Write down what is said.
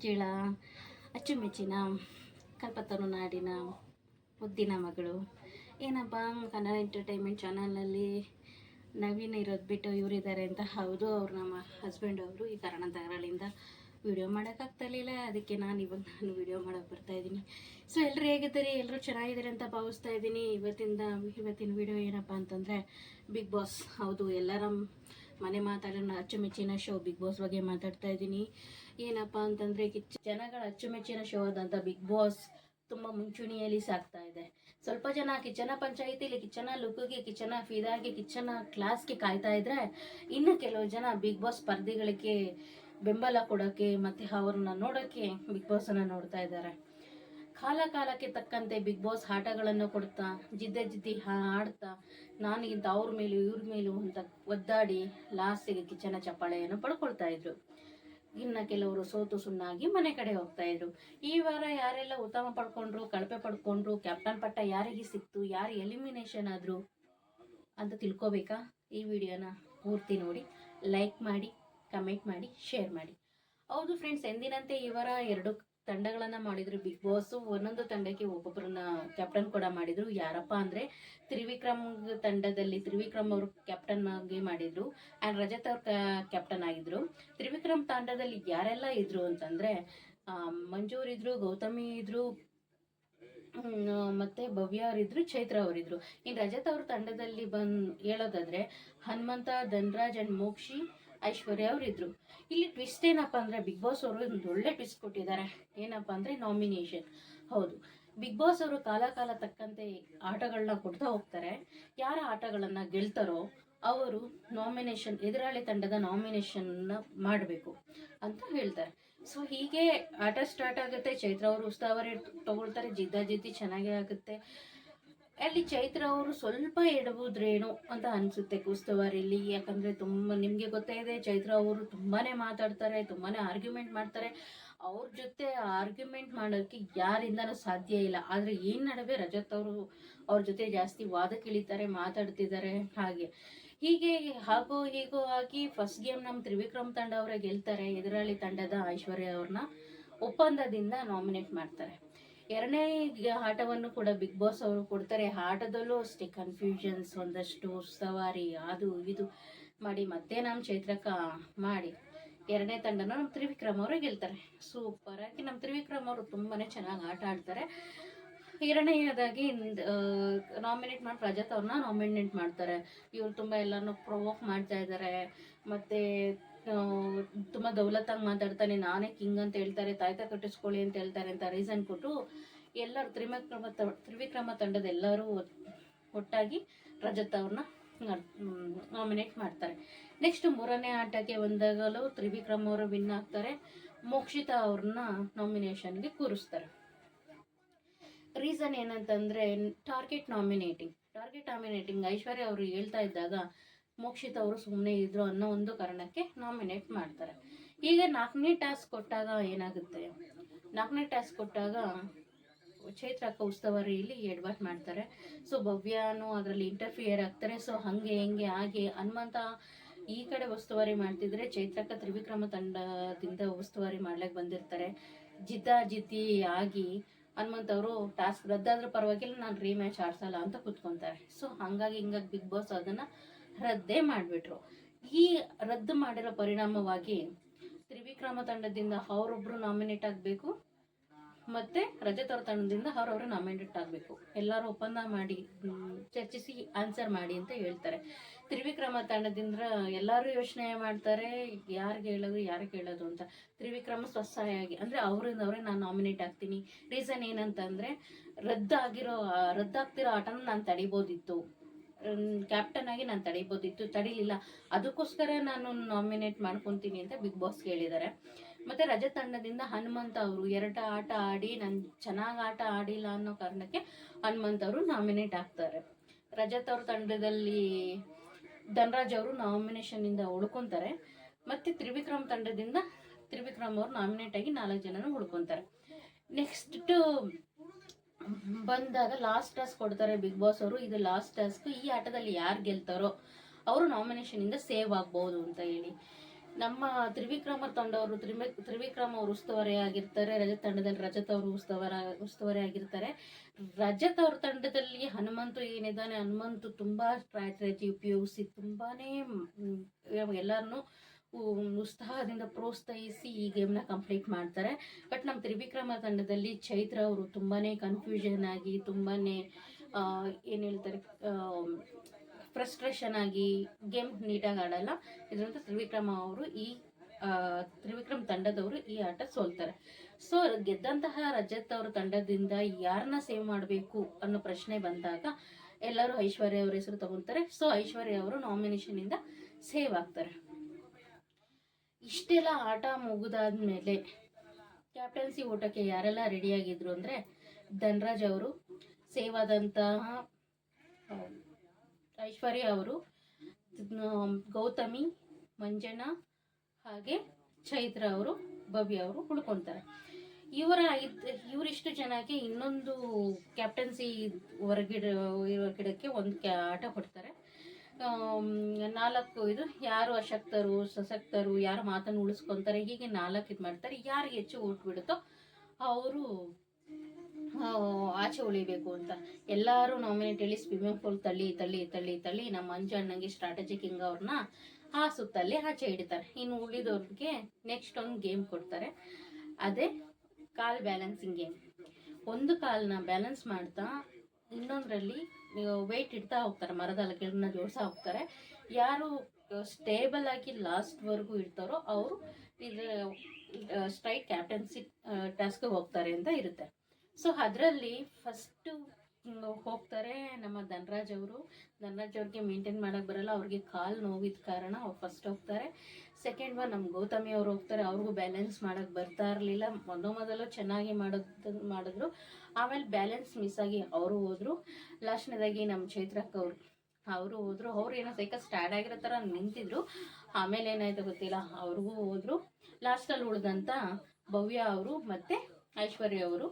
ಮಂಜುಳ, ಅಚ್ಚುಮೆಚ್ಚಿನ ಕಲ್ಪತರು ನಾಡಿನ ಉದ್ದಿನ ಮಗಳು. ಏನಪ್ಪ, ಕನ್ನಡ ಎಂಟರ್ಟೈನ್ಮೆಂಟ್ ಚಾನಲಲ್ಲಿ ನವೀನ್ ಇರೋದು ಬಿಟ್ಟು ಇವರಿದ್ದಾರೆ ಅಂತ? ಹೌದು, ಅವ್ರು ನಮ್ಮ ಹಸ್ಬೆಂಡ್ ಅವರು ಈ ಕಾರಣದಾರಗಳಿಂದ ವಿಡಿಯೋ ಮಾಡೋಕ್ಕಾಗ್ತಲಿಲ್ಲ ಅದಕ್ಕೆ ನಾನು ಇವಾಗ ನಾನು ವಿಡಿಯೋ ಮಾಡೋಕ್ಕೆ ಬರ್ತಾಯಿದ್ದೀನಿ ಸೊ ಎಲ್ಲರೂ ಹೇಗಿದ್ದಾರೆ? ಎಲ್ಲರೂ ಚೆನ್ನಾಗಿದ್ದಾರೆ ಅಂತ ಭಾವಿಸ್ತಾ ಇದ್ದೀನಿ. ಇವತ್ತಿಂದ, ಇವತ್ತಿನ ವಿಡಿಯೋ ಏನಪ್ಪ ಅಂತಂದರೆ ಬಿಗ್ ಬಾಸ್ ಹೌದು, ಎಲ್ಲರ ಮನೆ ಮಾತಾಡೋಣ ಅಚ್ಚುಮೆಚ್ಚಿನ ಶೋ ಬಿಗ್ ಬಾಸ್ ಬಗ್ಗೆ ಮಾತಾಡ್ತಾ ಇದ್ದೀನಿ. ಏನಪ್ಪ ಅಂತಂದರೆ ಜನಗಳ ಅಚ್ಚುಮೆಚ್ಚಿನ ಶೋ ಆದಂಥ ಬಿಗ್ ಬಾಸ್ ತುಂಬ ಮುಂಚೂಣಿಯಲ್ಲಿ ಸಾಕ್ತಾ ಇದೆ. ಸ್ವಲ್ಪ ಜನ ಕಿಚನ ಪಂಚಾಯಿತಿಲಿ, ಕಿಚನ ಲುಕ್ಗೆ, ಕಿಚನ ಫಿದಾಗೆ, ಕಿಚನ ಕ್ಲಾಸ್ಗೆ ಕಾಯ್ತಾ ಇದ್ರೆ ಇನ್ನು ಕೆಲವು ಜನ ಬಿಗ್ ಬಾಸ್ ಸ್ಪರ್ಧಿಗಳಿಗೆ ಬೆಂಬಲ ಕೊಡೋಕ್ಕೆ ಮತ್ತು ಅವ್ರನ್ನ ನೋಡೋಕ್ಕೆ ಬಿಗ್ ಬಾಸನ್ನು ನೋಡ್ತಾ ಇದ್ದಾರೆ. ಕಾಲ ಕಾಲಕ್ಕೆ ತಕ್ಕಂತೆ ಬಿಗ್ ಬಾಸ್ ಆಟಗಳನ್ನು ಕೊಡ್ತಾ, ಜಿದ್ದೆ ಜಿದ್ದಿ ಆಡ್ತಾ ನಾನಿಗಿಂತ ಅವ್ರ ಮೇಲೂ ಇವ್ರ ಮೇಲೂ ಅಂತ ಒದ್ದಾಡಿ ಲಾಸ್ಟಿಗೆ ಕಿಚನ ಚಪ್ಪಾಳೆಯನ್ನು ಪಡ್ಕೊಳ್ತಾ ಇದ್ರು. ಇನ್ನು ಕೆಲವರು ಸೋತು ಸುಣ್ಣಾಗಿ ಮನೆ ಕಡೆ ಹೋಗ್ತಾ ಇದ್ರು. ಈ ವಾರ ಯಾರೆಲ್ಲ ಉತ್ತಮ ಪಡ್ಕೊಂಡ್ರು, ಕಳಪೆ ಪಡ್ಕೊಂಡ್ರು ಕ್ಯಾಪ್ಟನ್ ಪಟ್ಟ ಯಾರಿಗೆ ಸಿಕ್ತು, ಯಾರು ಎಲಿಮಿನೇಷನ್ ಆದ್ರು ಅಂತ ತಿಳ್ಕೊಬೇಕಾ? ಈ ವಿಡಿಯೋನ ಪೂರ್ತಿ ನೋಡಿ ಲೈಕ್ ಮಾಡಿ ಕಮೆಂಟ್ ಮಾಡಿ ಶೇರ್ ಮಾಡಿ. ಹೌದು ಫ್ರೆಂಡ್ಸ್ ಎಂದಿನಂತೆ ಈ ವಾರ ಎರಡು ತಂಡಗಳನ್ನ ಮಾಡಿದ್ರು. ಬಿಗ್ ಬಾಸ್ ಒಂದೊಂದು ತಂಡಕ್ಕೆ ಒಬ್ಬೊಬ್ಬರನ್ನ ಕ್ಯಾಪ್ಟನ್ ಕೂಡ ಮಾಡಿದ್ರು. ಯಾರಪ್ಪ ಅಂದ್ರೆ ತ್ರಿವಿಕ್ರಮ್ ತಂಡದಲ್ಲಿ ತ್ರಿವಿಕ್ರಮ್ ಅವರು ಕ್ಯಾಪ್ಟನ್ ಆಗಿ ಮಾಡಿದ್ರು ಅಂಡ್ ರಜತ್ ಅವ್ರ ಕ್ಯಾಪ್ಟನ್ ಆಗಿದ್ರು. ತ್ರಿವಿಕ್ರಮ್ ತಂಡದಲ್ಲಿ ಯಾರೆಲ್ಲ ಇದ್ರು ಅಂತಂದ್ರೆ ಮಂಜೂರ್ ಇದ್ರು, ಗೌತಮಿ ಇದ್ರು ಮತ್ತೆ ಭವ್ಯ ಅವರಿದ್ರು ಚೈತ್ರ ಅವರಿದ್ರು ಇನ್ನು ರಜತ್ ಅವ್ರ ತಂಡದಲ್ಲಿ ಬಂದ್ ಹೇಳೋದಾದ್ರೆ, ಹನುಮಂತ, ಧನ್ರಾಜ್ ಅಂಡ್ ಮೋಕ್ಷಿ ಐಶ್ವರ್ಯ ಅವರಿದ್ರು. ಇಲ್ಲಿ ಟ್ವಿಸ್ಟ್ ಏನಪ್ಪ ಅಂದ್ರೆ ಬಿಗ್ ಬಾಸ್ ಅವರು ಒಂದು ಒಳ್ಳೆ ಟ್ವಿಸ್ಟ್ ಕೊಟ್ಟಿದ್ದಾರೆ. ಏನಪ್ಪ ಅಂದ್ರೆ ನಾಮಿನೇಷನ್ ಹೌದು. ಬಿಗ್ ಬಾಸ್ ಅವರು ಕಾಲ ಕಾಲ ತಕ್ಕಂತೆ ಆಟಗಳನ್ನ ಕೊಡ್ತಾ ಹೋಗ್ತಾರೆ. ಯಾರ ಆಟಗಳನ್ನ ಗೆಲ್ತಾರೋ ಅವರು ನಾಮಿನೇಷನ್ ಎದುರಾಳಿ ತಂಡದ ನಾಮಿನೇಷನ್ ಮಾಡಬೇಕು ಅಂತ ಹೇಳ್ತಾರೆ. ಸೊ ಹೀಗೆ ಆಟ ಸ್ಟಾರ್ಟ್ ಆಗುತ್ತೆ. ಚೈತ್ರ ಅವರು ಉತ್ಸಾಹವರೇ ತಗೊಳ್ತಾರೆ. ಜಿದ್ದಾಜಿದ್ದಿ ಚೆನ್ನಾಗೇ ಆಗುತ್ತೆ. ಅಲ್ಲಿ ಚೈತ್ರ ಅವರು ಸ್ವಲ್ಪ ಎಡವುದ್ರೇನು ಅಂತ ಅನಿಸುತ್ತೆ ಕುಸ್ತವಾರಿಲಿ ಯಾಕಂದರೆ ತುಂಬ ನಿಮಗೆ ಗೊತ್ತೇ ಇದೆ, ಚೈತ್ರ ಅವರು ತುಂಬಾ ಮಾತಾಡ್ತಾರೆ ತುಂಬಾ ಆರ್ಗ್ಯುಮೆಂಟ್ ಮಾಡ್ತಾರೆ. ಅವ್ರ ಜೊತೆ ಆರ್ಗ್ಯುಮೆಂಟ್ ಮಾಡೋಕ್ಕೆ ಯಾರಿಂದನೂ ಸಾಧ್ಯ ಇಲ್ಲ. ಆದರೆ ಏನು ನಡುವೆ ರಜತ್ ಅವರು ಅವ್ರ ಜೊತೆ ಜಾಸ್ತಿ ವಾದಕ್ಕಿಳಿತಾರೆ ಮಾತಾಡ್ತಿದ್ದಾರೆ ಹಾಗೆ. ಹೀಗೆ ಹಾಗೋ ಹೀಗೋ ಆಗಿ ಫಸ್ಟ್ ಗೇಮ್ ನಮ್ಮ ತ್ರಿವಿಕ್ರಮ್ ತಂಡ ಅವರೇ ಗೆಲ್ತಾರೆ. ಎದುರಾಳಿ ತಂಡದ ಐಶ್ವರ್ಯ ಅವ್ರನ್ನ ಒಪ್ಪಂದದಿಂದ ನಾಮಿನೇಟ್ ಮಾಡ್ತಾರೆ. ಎರಡನೇ ಆಟವನ್ನು ಕೂಡ ಬಿಗ್ ಬಾಸ್ ಅವರು ಕೊಡ್ತಾರೆ. ಆಟದಲ್ಲೂ ಅಷ್ಟೇ ಕನ್ಫ್ಯೂಷನ್ಸ್ ಒಂದಷ್ಟು ಸವಾರಿ ಅದು ಇದು ಮಾಡಿ ಮತ್ತೆ ನಮ್ಮ ಚೈತ್ರಕ್ಕ ಮಾಡಿ ಎರಡನೇ ತಂಡನ ನಮ್ಮ ತ್ರಿವಿಕ್ರಮ್ ಅವರು ಗೆಲ್ತಾರೆ. ಸೂಪರ್ ಆಗಿ ನಮ್ಮ ತ್ರಿವಿಕ್ರಮ್ ಅವರು ತುಂಬಾನೇ ಚೆನ್ನಾಗಿ ಆಟ ಆಡ್ತಾರೆ. ಎರಡನೆಯದಾಗಿ ನಾಮಿನೇಟ್ ಮಾಡಿ ಪ್ರಜಾತ್ ಅವ್ರನ್ನ ನಾಮಿನೇಟ್ ಮಾಡ್ತಾರೆ. ಇವ್ರು ತುಂಬ ಎಲ್ಲಾನು ಪ್ರೊವೋಕ್ ಮಾಡ್ತಾ ಇದ್ದಾರೆ ಮತ್ತು ತುಂಬ ದೌಲತ್ತಾಗಿ ಮಾತಾಡ್ತಾನೆ, ನಾನೇ ಕಿಂಗ್ ಅಂತ ಹೇಳ್ತಾರೆ, ತಾಯ್ತ ಕಟ್ಟಿಸ್ಕೊಳ್ಳಿ ಅಂತ ಹೇಳ್ತಾರೆ ಅಂತ ರೀಸನ್ ಕೊಟ್ಟು ಎಲ್ಲರೂ ತ್ರಿವಿಕ್ರಮ ತ್ರಿವಿಕ್ರಮ ತಂಡದ ಎಲ್ಲರೂ ಒಟ್- ಒಟ್ಟಾಗಿ ರಜತ್ ಅವ್ರನ್ನ ನಾಮಿನೇಟ್ ಮಾಡ್ತಾರೆ. ನೆಕ್ಸ್ಟ್ ಮೂರನೇ ಆಟಕ್ಕೆ ಬಂದಾಗಲೂ ತ್ರಿವಿಕ್ರಮ್ ಅವರು ವಿನ್ ಆಗ್ತಾರೆ. ಮೋಕ್ಷಿತಾ ಅವ್ರನ್ನ ನಾಮಿನೇಷನ್ಗೆ ಕೂರಿಸ್ತಾರೆ. ರೀಸನ್ ಏನಂತಂದ್ರೆ target nominating target nominating Aishwarya ಅವರು ಹೇಳ್ತಾ ಇದ್ದಾಗ ಮೋಕ್ಷಿತ್ ಅವರು ಸುಮ್ಮನೆ ಇದ್ರು ಅನ್ನೋ ಒಂದು ಕಾರಣಕ್ಕೆ ನಾಮಿನೇಟ್ ಮಾಡ್ತಾರೆ. ಈಗ ನಾಲ್ಕನೇ ಟಾಸ್ಕ್ ಕೊಟ್ಟಾಗ ಏನಾಗುತ್ತೆ? ನಾಲ್ಕನೇ ಟಾಸ್ಕ್ ಕೊಟ್ಟಾಗ ಚೈತ್ರಕ್ಕ ರೀಲಿ ಎಡ್ವಾಟ್ ಮಾಡ್ತಾರೆ. ಸೊ ಭವ್ಯನು ಅದರಲ್ಲಿ ಇಂಟರ್ಫಿಯರ್ ಆಗ್ತಾರೆ. ಸೊ ಹಂಗೆ, ಹೆಂಗೆ, ಹಾಗೆ ಹನುಮಂತ ಈ ಕಡೆ ಉಸ್ತುವಾರಿ ಮಾಡ್ತಿದ್ರೆ ಚೈತ್ರಕ್ಕ ತ್ರಿವಿಕ್ರಮ ತಂಡದಿಂದ ಉಸ್ತುವಾರಿ ಮಾಡ್ಲಿಕ್ಕೆ ಬಂದಿರ್ತಾರೆ. ಜಿದ್ದ, ಜಿದ್ದಿ ಆಗಿ ಹನುಮಂತ ಅವರು ಟಾಸ್ಕ್ ರದ್ದಾದ್ರೂ ಪರವಾಗಿಲ್ಲ, ನಾನು ರೀಮ್ಯಾಚ್ ಆಡ್ಸಲ್ಲ ಅಂತ ಕುತ್ಕೊಂತಾರೆ. ಸೊ ಹಂಗಾಗಿ ಹಿಂಗಾಗಿ ಬಿಗ್ ಬಾಸ್ ಅದನ್ನ ರದ್ದೇ ಮಾಡಿಬಿಟ್ರು. ಈ ರದ್ದು ಮಾಡಿರೋ ಪರಿಣಾಮವಾಗಿ ತ್ರಿವಿಕ್ರಮ ತಂಡದಿಂದ ಅವರೊಬ್ರು ನಾಮಿನೇಟ್ ಆಗಬೇಕು, ಮತ್ತೆ ರಜತ್ ಅವ್ರ ತಂಡದಿಂದ ಅವ್ರವ್ರು ನಾಮಿನೇಟ್ ಆಗಬೇಕು. ಎಲ್ಲರೂ ಒಪ್ಪಂದ ಮಾಡಿ ಚರ್ಚಿಸಿ ಆನ್ಸರ್ ಮಾಡಿ ಅಂತ ಹೇಳ್ತಾರೆ. ತ್ರಿವಿಕ್ರಮ ತಂಡದಿಂದ ಎಲ್ಲರೂ ಯೋಚನೆ ಮಾಡ್ತಾರೆ, ಯಾರಿಗೆ ಹೇಳೋದು ಯಾರಿಗೆ ಹೇಳೋದು ಅಂತ. ತ್ರಿವಿಕ್ರಮ ಸ್ವಸಹಾಯಾಗಿ ಅಂದರೆ ಅವರಿಂದ ಅವರೇ ನಾನು ನಾಮಿನೇಟ್ ಆಗ್ತೀನಿ. ರೀಸನ್ ಏನಂತಂದರೆ, ರದ್ದಾಗಿರೋ ರದ್ದಾಗ್ತಿರೋ ಆಟನ ನಾನು ತಡಿಬೋದಿತ್ತು. ಕ್ಯಾಪ್ಟನ್ ಆಗಿ ನಾನು ತಡಿಬೋದಿತ್ತು, ತಡೀಲಿಲ್ಲ. ಅದಕ್ಕೋಸ್ಕರ ನಾನು ನಾಮಿನೇಟ್ ಮಾಡ್ಕೊತೀನಿ ಅಂತ ಬಿಗ್ ಬಾಸ್ ಕೇಳಿದ್ದಾರೆ ಮತ್ತೆ ರಜೆ ತಂಡದಿಂದ ಹನುಮಂತ ಅವರು ಎರಡು ಆಟ ಆಡಿ, ನಾನು ಚೆನ್ನಾಗಿ ಆಟ ಆಡಿಲ್ಲ ಅನ್ನೋ ಕಾರಣಕ್ಕೆ ಹನುಮಂತ ಅವರು ನಾಮಿನೇಟ್ ಆಗ್ತಾರೆ. ರಜತ್ ಅವ್ರ ತಂಡದಲ್ಲಿ ಧನರಾಜ್ ಅವರು ನಾಮಿನೇಷನ್ ಇಂದ ಮತ್ತು ಮತ್ತೆ ತ್ರಿವಿಕ್ರಮ್ ತಂಡದಿಂದ ತ್ರಿವಿಕ್ರಮ್ ಅವರು ನಾಮಿನೇಟ್ ಆಗಿ ನಾಲ್ಕು ಜನನ ಉಳ್ಕೊತಾರೆ. ನೆಕ್ಸ್ಟ್ ಬಂದಾಗ ಲಾಸ್ಟ್ ಟಾಸ್ಕ್ ಕೊಡ್ತಾರೆ ಬಿಗ್ ಬಾಸ್ ಅವರು. ಇದು ಲಾಸ್ಟ್ ಟಾಸ್ಕ್ ಈ ಆಟದಲ್ಲಿ ಯಾರು ಗೆಲ್ತಾರೋ ಅವರು ನಾಮಿನೇಷನ್ ಇಂದ ಸೇವ್ ಆಗ್ಬೋದು ಅಂತ ಹೇಳಿ. ನಮ್ಮ ತ್ರಿವಿಕ್ರಮ ತಂಡವರು ತ್ರಿವಿ ತ್ರಿವಿಕ್ರಮ ಅವರು ಉಸ್ತುವಾರಿ ಆಗಿರ್ತಾರೆ. ರಜತ್ ತಂಡದಲ್ಲಿ ರಜತ್ ಅವರು ಉಸ್ತುವಾರ, ಉಸ್ತುವಾರಿ ಆಗಿರ್ತಾರೆ. ರಜತ್ ಅವ್ರ ತಂಡದಲ್ಲಿ ಹನುಮಂತು ಏನಿದ್ದಾನೆ, ಹನುಮಂತು ತುಂಬಾ ಸ್ಟ್ರಾಟಜಿ ಉಪಯೋಗಿಸಿ, ತುಂಬಾನೇ ಎಲ್ಲರನ್ನು ಉತ್ಸಾಹದಿಂದ ಪ್ರೋತ್ಸಾಹಿಸಿ ಈ ಗೇಮ್ನ ಕಂಪ್ಲೀಟ್ ಮಾಡ್ತಾರೆ. ಬಟ್ ನಮ್ಮ ತ್ರಿವಿಕ್ರಮ ತಂಡದಲ್ಲಿ ಚೈತ್ರ ಅವರು ತುಂಬಾ ಕನ್ಫ್ಯೂಷನ್ ಆಗಿ ತುಂಬಾ ಏನು ಹೇಳ್ತಾರೆ ಫ್ರಸ್ಟ್ರೇಷನ್ ಆಗಿ ಗೇಮ್ ನೀಟಾಗಿ ಆಡಲ್ಲ. ಇದರಿಂದ ತ್ರಿವಿಕ್ರಮ ಅವರು ಈ ತ್ರಿವಿಕ್ರಮ್ ತಂಡದವರು ಈ ಆಟ ಸೋಲ್ತಾರೆ. ಸೊ ಗೆದ್ದಂತಹ ರಜತ್ ಅವರ ತಂಡದಿಂದ ಯಾರನ್ನ ಸೇವ್ ಮಾಡಬೇಕು ಅನ್ನೋ ಪ್ರಶ್ನೆ ಬಂದಾಗ ಎಲ್ಲರೂ ಐಶ್ವರ್ಯ ಅವ್ರ ಹೆಸರು ತಗೊಂತಾರೆ. ಸೊ ಐಶ್ವರ್ಯ ಅವರು ನಾಮಿನೇಷನ್ ಇಂದ ಸೇವ್ ಆಗ್ತಾರೆ. ಇಷ್ಟೆಲ್ಲ ಆಟ ಮುಗಿದಾದ್ಮೇಲೆ ಕ್ಯಾಪ್ಟನ್ಸಿ ಓಟಕ್ಕೆ ಯಾರೆಲ್ಲ ರೆಡಿಯಾಗಿದ್ರು ಅಂದರೆ ಧನ್ರಾಜ್ ಅವರು ಸೇವಾದಂತಹ ಐಶ್ವರ್ಯ ಅವರು ಗೌತಮಿ ಮಂಜನಾ ಹಾಗೆ ಚೈತ್ರ ಅವರು, ಭವ್ಯ ಅವರು ಉಳ್ಕೊತಾರೆ. ಇವರ ಇವರಿಷ್ಟು ಜನಕ್ಕೆ ಇನ್ನೊಂದು ಕ್ಯಾಪ್ಟನ್ಸಿ ಹೊರಗಿಡ ಹೊರಗಿಡಕ್ಕೆ ಒಂದು ಕ್ಯಾ, ಆಟ ಕೊಡ್ತಾರೆ. ನಾಲ್ಕು ಇದು, ಯಾರು ಅಶಕ್ತರು, ಸಶಕ್ತರು, ಯಾರು ಮಾತನ್ನು ಉಳಿಸ್ಕೊಂತಾರೆ, ಹೀಗೆ ನಾಲ್ಕು ಇದು ಮಾಡ್ತಾರೆ. ಯಾರಿಗೆ ಹೆಚ್ಚು ಓಟ್ ಬಿಡುತ್ತೋ ಅವರು ಆಚೆ ಉಳಿಬೇಕು ಅಂತ. ಎಲ್ಲರೂ ನಾಮಿನೇಟ್ ಹೇಳಿ ಸ್ವಿಮ್ಮಿಂಗ್ ಪೂಲ್ ತಳ್ಳಿ ತಳ್ಳಿ ತಳ್ಳಿ ತಳ್ಳಿ ನಮ್ಮ ಅಂಜು ಅಣ್ಣಂಗೆ ಸ್ಟ್ರಾಟಜಿ ಕಿಂಗ್ ಅವ್ರನ್ನ ಆ ಸುತ್ತಲ್ಲಿ ಆಚೆ ಹಿಡಿತಾರೆ. ಇನ್ನು ಉಳಿದವ್ರಿಗೆ ನೆಕ್ಸ್ಟ್ ಒಂದು ಗೇಮ್ ಕೊಡ್ತಾರೆ. ಅದೇ ಕಾಲ್ ಬ್ಯಾಲೆನ್ಸಿಂಗ್ ಗೇಮ್ ಒಂದು ಕಾಲನ್ನ ಬ್ಯಾಲೆನ್ಸ್ ಮಾಡ್ತಾ ಇನ್ನೊಂದರಲ್ಲಿ ವೆಯ್ಟ್ ಇಡ್ತಾ ಹೋಗ್ತಾರೆ ಮರದ ಗಿಡನ ಜೋಡಿಸ್ತಾ ಹೋಗ್ತಾರೆ. ಯಾರು ಸ್ಟೇಬಲ್ ಆಗಿ ಲಾಸ್ಟ್ವರೆಗೂ ಇರ್ತಾರೋ ಅವರು ಇದು ಸ್ಟ್ರೈಟ್ ಕ್ಯಾಪ್ಟನ್ಸಿ ಟಾಸ್ಕ್ಗೆ ಹೋಗ್ತಾರೆ ಅಂತ ಇರುತ್ತೆ. ಸೊ ಅದರಲ್ಲಿ ಫಸ್ಟು ಹೋಗ್ತಾರೆ ನಮ್ಮ ಧನರಾಜ್ ಅವರು. ಧನರಾಜ್ ಅವ್ರಿಗೆ ಮೇಂಟೈನ್ ಮಾಡೋಕ್ಕೆ ಬರಲ್ಲ, ಅವ್ರಿಗೆ ಕಾಲು ನೋವಿದ ಕಾರಣ ಅವ್ರು ಫಸ್ಟ್ ಹೋಗ್ತಾರೆ. ಸೆಕೆಂಡ್ ಒನ್ ನಮ್ಮ ಗೌತಮಿ ಅವ್ರು ಹೋಗ್ತಾರೆ, ಅವ್ರಿಗೂ ಬ್ಯಾಲೆನ್ಸ್ ಮಾಡೋಕ್ಕೆ ಬರ್ತಾ ಇರಲಿಲ್ಲ. ಮೊದಲು ಮೊದಲು ಚೆನ್ನಾಗಿ ಮಾಡೋದು, ಮಾಡಿದ್ರು. ಆಮೇಲೆ ಬ್ಯಾಲೆನ್ಸ್ ಮಿಸ್ ಆಗಿ ಅವರು ಹೋದ್ರು. ಲಾಸ್ಟ್ನೇದಾಗಿ ನಮ್ಮ ಚೈತ್ರಕ್ಕ ಅವರು ಅವರು ಹೋದ್ರು. ಅವ್ರು ಏನೋ ಸೈಕಲ್ ಸ್ಟಾರ್ಟ್ ಆಗಿರೋ ಥರ ನಿಂತಿದ್ರು. ಆಮೇಲೆ ಏನಾಯ್ತು ಗೊತ್ತಿಲ್ಲ, ಅವ್ರಿಗೂ ಹೋದ್ರು. ಲಾಸ್ಟಲ್ಲಿ ಉಳಿದಂಥ ಭವ್ಯ ಅವರು ಮತ್ತು ಐಶ್ವರ್ಯ ಅವರು.